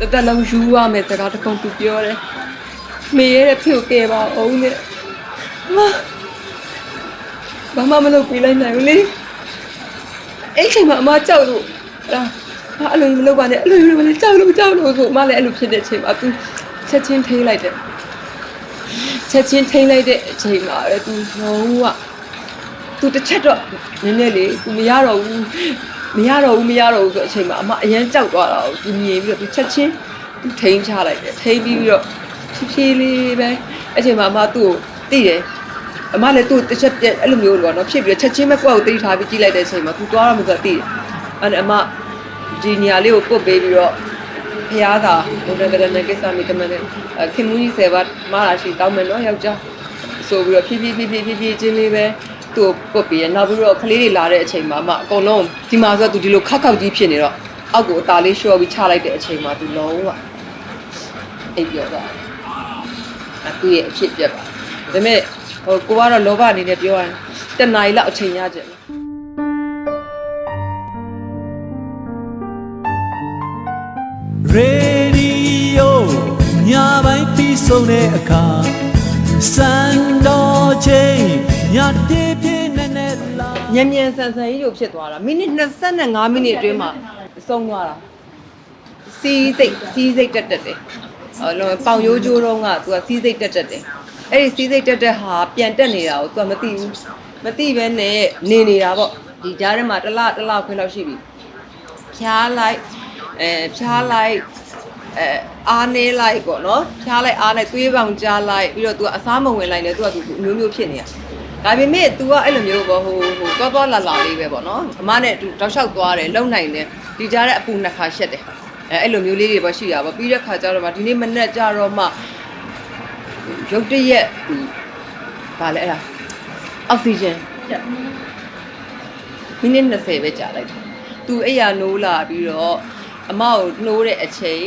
တသက်လုံးယူရမယ်စကားတစ်ခုသူပြောတယ်မေရတဲ့ဖြစ်ကိုကယ်ပါအောင်တဲ့မဘာမှမလုပ်ပြလိုက်နိုင်ဘူးလေအဲ့ချိန်မှာအမကြောက်လို့အဲ့ဒါဘာအဲ့လိုမလုပ်ပါနဲ့အဲ့လိုမျိုးမလဲကြောက်လို့ကြောက်လို့ဆိုအမလည်းအဲ့လိုဖြစ်တဲ့အချိန်မှာသူချက်ချင်းထိလိုက်တယ်ချက်ချင်းထိလိုက်တဲ့အချိန်မှာပဲသူလုံးဝသူတစ်ချက်တော့နည်းနည်းလေးသူမရတော့ဘူး မရတော့ဘူးမရတော့ဘူးဆိုအချိန်မှာအမအရန်ကြောက်သွားတာကိုသူမြင်ပြီးတော့သူချက်ချင်းသူထိန်းချလိုက်တယ်ထိန်းပြီးပြီးတော့ဖြည်းဖြည်းလေးပဲအချိန်မှာအမသူ့ကိုသိတယ်အမလည်းသူ့တစ်ချက်ပြက်အဲ့လိုမျိုးလို့တော့ဖြစ်ပြီးတော့ချက်ချင်းပဲကိုယ့်ကိုသိထားပြီးကြည့်လိုက်တဲ့အချိန်မှာသူသွားရမှာဆိုသိတယ်အဲ့ဒါအမဒီနေရာလေးကိုပုတ်ပေးပြီးတော့ဖျားတာဘုရားကရဏကိစ္စမိတမနဲ့ခင်မူကြီးဆယ်ပါမာလာရှိတောင်းမယ်နော်ယောက်ျားဆိုပြီးတော့ဖြည်းဖြည်းဖြည်းဖြည်းဖြည်းဖြည်းချင်းလေးပဲ သူ့ကိုပုတ်ပြီးရနောက်ပြီးတော့ကလေးတွေလာတဲ့အချိန်မှာမှအကုန်လုံးဒီမှာဆိုတော့သူဒီလိုခောက်ခောက်ကြီးဖြစ်နေတော့အောက်ကိုအသားလေးလျှော့ပြီးချလိုက်တဲ့အချိန်မှာသူလုံးဝအိပ်ပြောသွားတယ်အသူ့ရဲ့အဖြစ်ပြက်ပါဒါပေမဲ့ဟိုကိုကတော့လောဘအနေနဲ့ပြောရရင်တနားရီလောက်အချိန်ရကြတယ်ရေဒီယိုညပိုင်းပြီးဆုံးတဲ့အခါစံတော်ချိန် ညတေးပြည့်နဲ့နဲ့လာညံ့ညံ့ဆန်ဆန်ကြီးလိုဖြစ်သွားတာမိနစ်25မိနစ်အတွင်းမှာဆုံးသွားတာစီးစိတ်စီးစိတ်တက်တက်တယ်ဟိုလုံးပေါင်ရိုးကျိုးတော့ကသူကစီးစိတ်တက်တက်တယ်အဲ့ဒီစီးစိတ်တက်တက်ဟာပြန်တက်နေတာကိုသူကမသိဘူးမသိဘဲနဲ့နေနေတာပေါ့ဒီကြားထဲမှာတစ်လတစ်လခွဲလောက်ရှိပြီဖြားလိုက်အဲဖြားလိုက်အဲအားနေလိုက်ပေါ့နော်ဖြားလိုက်အားလိုက်သွေးပောင်ကြားလိုက်ပြီးတော့သူကအစားမဝင်လိုက်နဲ့သူကသူအမျိုးမျိုးဖြစ်နေတာ ဒါပေမဲ့ तू ကအဲ့လိုမျိုးပေါ့ဟိုဟိုသွားသွားလာလာလေးပဲပေါ့နော်အမနဲ့သူတောက်လျှောက်သွားတယ်လုံနိုင်တယ်ဒီကြားထဲအပူနှစ်ခါရှက်တယ်အဲအဲ့လိုမျိုးလေးတွေပေါ့ရှိတာပေါ့ပြီးတဲ့ခါကျတော့မှဒီနေ့မနေ့ကျတော့မှရုတ်တရက်သူဗာလဲအဲ့ဒါအောက်ဆီဂျင်မိနစ်20ပဲကြာလိုက်တယ်သူအဲ့ရနိုးလာပြီးတော့အမကိုနှိုးတဲ့အချိန်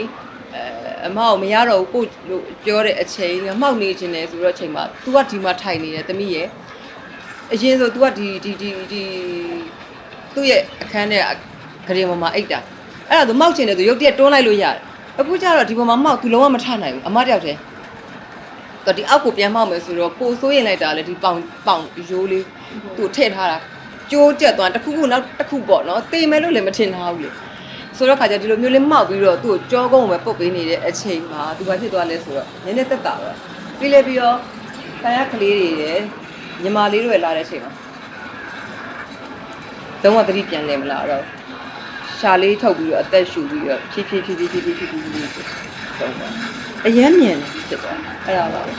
အဲအမကိုမရတော့ဘူးကိုလို့ပြောတဲ့အချိန်ငါမှောက်နေခြင်းတယ်ဆိုတော့အချိန်မှာ तू ကဒီမှာထိုင်နေတယ်တမိရဲ့ အရင်ဆို तू ကဒီဒီဒီဒီသူ့ရဲ့အခန်းထဲကဂရင်ပေါ်မှာအိတ်တာအဲ့ဒါသူမောက်ချင်တယ်သူရုတ်တရက်တွန်းလိုက်လို့ရတယ်အခုကျတော့ဒီပေါ်မှာမောက် तू လုံးဝမထနိုင်ဘူးအမတယောက်တည်းတော့ဒီအောက်ကိုပြန်မောက်မယ်ဆိုတော့ကိုစိုးရင်လိုက်တာလေဒီပေါင်ပေါင်ရိုးလေးသူ့ထည့်ထားတာကျိုးကျက်သွားတစ်ခုခုနောက်တစ်ခုပေါ့နော်တေမယ်လို့လည်းမထင်ထားဘူးလေဆိုတော့ခါကျဒီလိုမျိုးလေးမောက်ပြီးတော့သူ့ကိုကြောကုန်းပဲပုတ်ပေးနေတဲ့အချိန်မှာသူကဖြစ်သွားလဲဆိုတော့နည်းနည်းတက်တာပဲပြီးလဲပြီးတော့ခါရကလေးတွေရယ် ညီမလေးတွေလာတဲ့အချိန်မှာသုံးဝသတိပြန်လဲမလားတော့ရှာလေးထုတ်ပြီးတော့အသက်ရှူပြီးတော့ဖြည်းဖြည်းဖြည်းဖြည်းဖြည်းဖြည်းဖြည်းဖြည်းဖြည်းဆုံးသွားအရမ်းမြန်တယ်ဖြစ်သွားအဲ့ဒါပါပဲ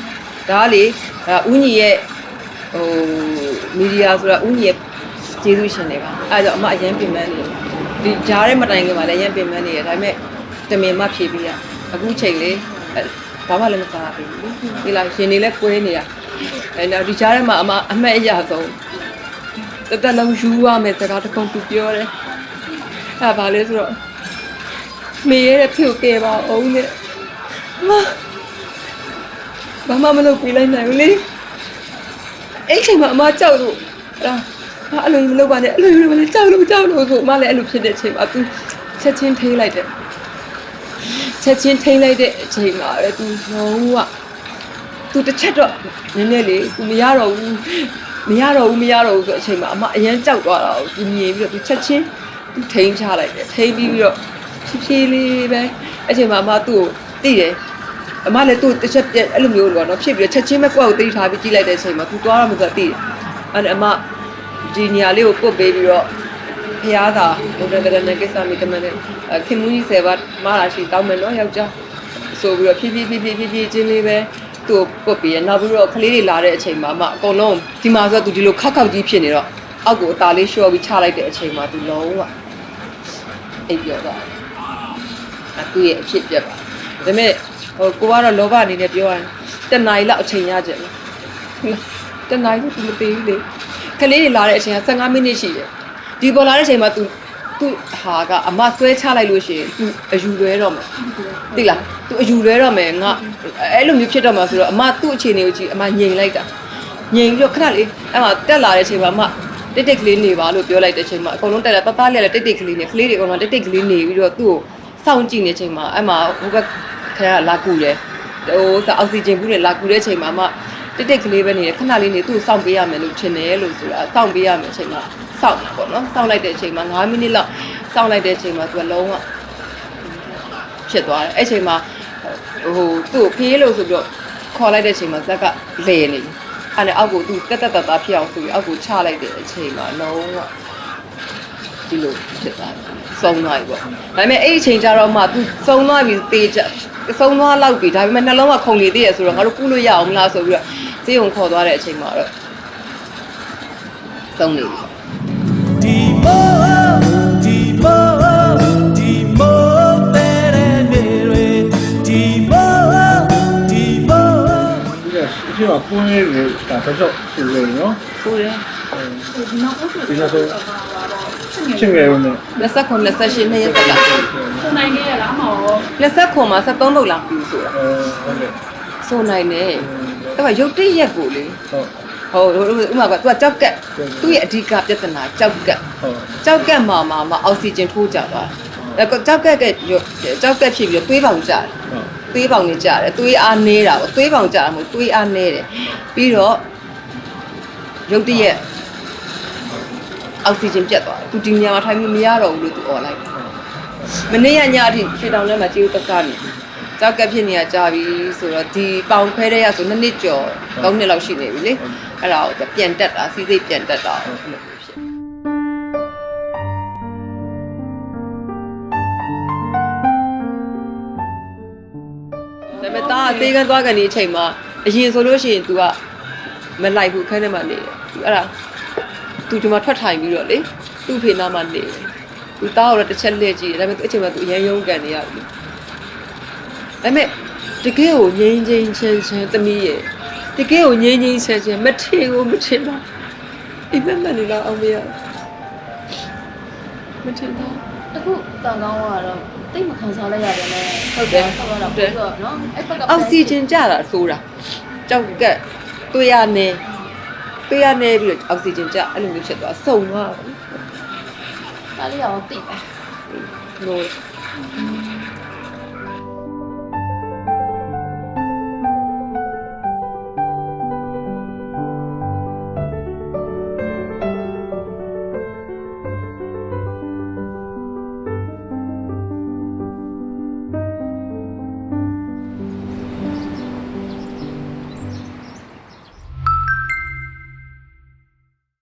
ဒါကလေဒါဦးညီရဲ့ဟိုမီဒီယာဆိုတာဦးညီရဲ့ကျေးဇူးရှင်တွေပါအဲ့ဒါကြောင့်အမအရန်ပြင်ပန်းနေတယ်ဒီကြားထဲမတိုင်ခင်မှာလည်းအရန်ပြင်ပန်းနေတယ်ဒါပေမဲ့တမင်မဖြေပြီးရအခုချိန်လေးအဲ့ဘာမှလည်းမစားဘူးဒီလားရှင်နေလဲကွဲနေတာ အဲ့တော့ဒီကြားထဲမှာအမအမှတ်အရဆုံးတသက်လုံးယူရမယ်စကားတစ်ခုသူပြောတယ်အဲ့ဒါဘာလဲဆိုတော့မေရတဲ့ဖြစ်ကိုကယ်ပါအောင်တဲ့မဘာမှမလုပ်ပြလိုက်နိုင်ဘူးလေအဲ့ချိန်မှာအမကြောက်လို့အဲ့ဒါဘာအဲ့လိုမလုပ်ပါနဲ့အဲ့လိုမျိုးမလဲကြောက်လို့ကြောက်လို့ဆိုအမလည်းအဲ့လိုဖြစ်တဲ့အချိန်မှာသူချက်ချင်းထိလိုက်တယ်ချက်ချင်းထိလိုက်တဲ့အချိန်မှာပဲသူလုံးဝ သူတစ်ချက်တော့နည်းနည်းလေးသူမရတော့ဘူးမရတော့ဘူးမရတော့ဘူးဆိုအချိန်မှာအမအရန်ကြောက်သွားတာကိုသူမြင်ပြီးတော့သူချက်ချင်းသူထိန်းချလိုက်တယ်ထိန်းပြီးပြီးတော့ဖြည်းဖြည်းလေးပဲအချိန်မှာအမသူ့ကိုသိတယ်အမလည်းသူ့တစ်ချက်ပြက်အဲ့လိုမျိုးလို့တော့ဖြစ်ပြီးတော့ချက်ချင်းပဲကိုယ့်ကိုသိထားပြီးကြည့်လိုက်တဲ့အချိန်မှာသူသွားရမှာဆိုသိတယ်အဲ့ဒါအမဒီနေရာလေးကိုပုတ်ပေးပြီးတော့ဖျားတာဘုရားကရဏကိစ္စမိတမနဲ့ခင်မူကြီးဆယ်ပါမာလာရှိတောင်းမယ်နော်ယောက်ျားဆိုပြီးတော့ဖြည်းဖြည်းဖြည်းဖြည်းဖြည်းဖြည်းချင်းလေးပဲ သူ့ကိုပုတ်ပြီးရနောက်ပြီးတော့ကလေးတွေလာတဲ့အချိန်မှာမှအကုန်လုံးဒီမှာဆိုတော့သူဒီလိုခောက်ခောက်ကြီးဖြစ်နေတော့အောက်ကိုအသားလေးလျှော့ပြီးချလိုက်တဲ့အချိန်မှာသူလုံးဝအိပ်ပြောသွားတယ်အသူ့ရဲ့အဖြစ်ပြက်ပါဒါပေမဲ့ဟိုကိုကတော့လောဘအနေနဲ့ပြောရရင်တနားရီလောက်အချိန်ရကြတယ်တနားရီသူမသေးဘူးလေကလေးတွေလာတဲ့အချိန်က15မိနစ်ရှိတယ်ဒီပေါ်လာတဲ့အချိန်မှာ तू သူ့ဟာကအမဆွဲချလိုက်လို့ရှိရင် तू အယူလွဲတော့မယ်သိလား तू အယူလွဲတော့မယ်ငါအဲ့လိုမျိုးဖြစ်တော့မှာဆိုတော့အမသူ့အခြေအနေကိုကြည့်အမငြိမ်လိုက်တာငြိမ်ပြီးတော့ခဏလေးအဲ့မှာတက်လာတဲ့အချိန်မှာအမတိတ်တိတ်ကလေးနေပါလို့ပြောလိုက်တဲ့အချိန်မှာအကုန်လုံးတက်လာတသားလေးလည်းတိတ်တိတ်ကလေးနေကလေးတွေအကုန်လုံးတိတ်တိတ်ကလေးနေပြီးတော့သူ့ကိုစစောင့်ကြည့်နေချိန်မှာအဲ့မှာဟိုဘက်ခရလာကူတယ်ဟိုအောက်ဆီဂျင်ဘူးနဲ့လာကူတဲ့ချိန်မှာမှတိတ်တိတ်ကလေးပဲနေတယ်ခဏလေးနေသူ့ကိုစောင့်ပေးရမယ်လို့ထင်တယ်လို့ဆိုတာစောင့်ပေးရမယ်အချိန်မှာစောင့်တာပေါ့နော်စောင့်လိုက်တဲ့အချိန်မှာ9မိနစ်လောက်စောင့်လိုက်တဲ့အချိန်မှာသူကလုံးဝဖြစ်သွားတယ်အဲ့ချိန်မှာ ဟိုသူ့ကိုဖေးလို့ဆိုပြီးတော့ခေါ်လိုက်တဲ့အချိန်မှာဇက်ကလဲနေပြီအဲ့ဒါအောက်ကိုသူတက်တက်တတာဖြစ်အောင်ဆိုပြီးအောက်ကိုချလိုက်တဲ့အချိန်မှာလုံးဝဒီလိုဖြစ်သွားတယ်စုံသွားပြီပေါ့ဒါပေမဲ့အဲ့ဒီအချိန်ကျတော့မှ तू စုံသွားပြီတေးချစုံသွားလောက်ပြီဒါပေမဲ့နှလုံးကခုန်နေသေးရဆိုတော့ငါတို့ကုလို့ရအောင်မလားဆိုပြီးတော့ဈေးုံခေါ်သွားတဲ့အချိန်မှာတော့စုံနေပြီ ရှိမှကွင်းလေးကဒါတော့ဆိုလို့နော်ဆိုတယ်ဒီနောက်ဆိုချင်းငယ်ဝင်နေ29 28နှစ်ရက်သက်ကဆိုနိုင်ခဲ့ရလားမဟုတ်29မှာ73လောက်လာပြီဆိုတာအဲဟုတ်ကဲ့ဆိုနိုင်တယ်အဲ့ကရုပ်တရက်ကိုလေဟုတ်ဟိုဥမာက तू ကကြောက်ကက်သူ့ရဲ့အဓိကပြဿနာကြောက်ကက်ဟုတ်ကြောက်ကက်မှာမှာမှာအောက်ဆီဂျင်ထိုးကြသွားတယ်။အဲကြောက်ကက်ကက်ကြောက်ကက်ဖြစ်ပြီးတော့သွေးပေါင်ကျတယ်ဟုတ်။ သွေးပေါင်ကြီးကျတယ်။သွေးအားနေတာပေါ့။သွေးပေါင်ကျတာမဟုတ်သွေးအားနေတယ်။ပြီးတော့ရုတ်တရက်အောက်ဆီဂျင်ပြတ်သွားတယ်။သူဒီညမှာထိုင်ပြီးမရတော့ဘူးလို့သူអော်လိုက်တယ်။မနေ့ကညအထိခြေတောင်ထဲမှာကြေးဥတက်စားနေတယ်။ကြောက်ကက်ဖြစ်နေရကြပြီဆိုတော့ဒီပေါင်ခွဲတဲ့ရဆိုနှစ်နှစ်ကျော်သုံးနှစ်လောက်ရှိနေပြီလေ။အဲ့ဒါကိုပြန်တက်တာစီးစိတ်ပြန်တက်တာအဲ့လိုမျိုးဖြစ် သေးကန်းသွားကန်ဒီအချိန်မှာအရင်ဆိုလို့ရှိရင် तू ကမလိုက်ဘူးခန်းထဲမှာနေတယ် तू အဲ့ဒါ तू ဒီမှာထွက်ထိုင်ပြီးတော့လေသူ့ဖေနာမှာနေတယ် तू တားတော့တစ်ချက်လက်ကြည့်တယ်ဒါပေမဲ့သူအချိန်မှာ तू အရင်ရုန်းကန်နေရပြီဒါပေမဲ့တကယ်ကိုငြိမ်းငြိမ်းချမ်းချမ်းသမီးရဲ့တကယ်ကိုငြိမ်းငြိမ်းချမ်းချမ်းမထင်ကိုမထင်ပါအိမ်မက်မက်နေတော့အောင်မရမထင်တော့ အခုတန်ကောင်းကတော့ တိတ်မခံစားလိုက်ရတယ်နဲ့ဟုတ်တယ်ဟုတ်တော့ပို့တော့နော်အဲ့ဘက်ကအောက်ဆီဂျင်ကျတာဆိုတာကြောက်ကက်သွေးရနေသွေးရနေပြီးတော့အောက်ဆီဂျင်ကျအဲ့လိုမျိုးဖြစ်သွားစုံသွားတယ်ဒါလေးရောတိတ်ပဲလို့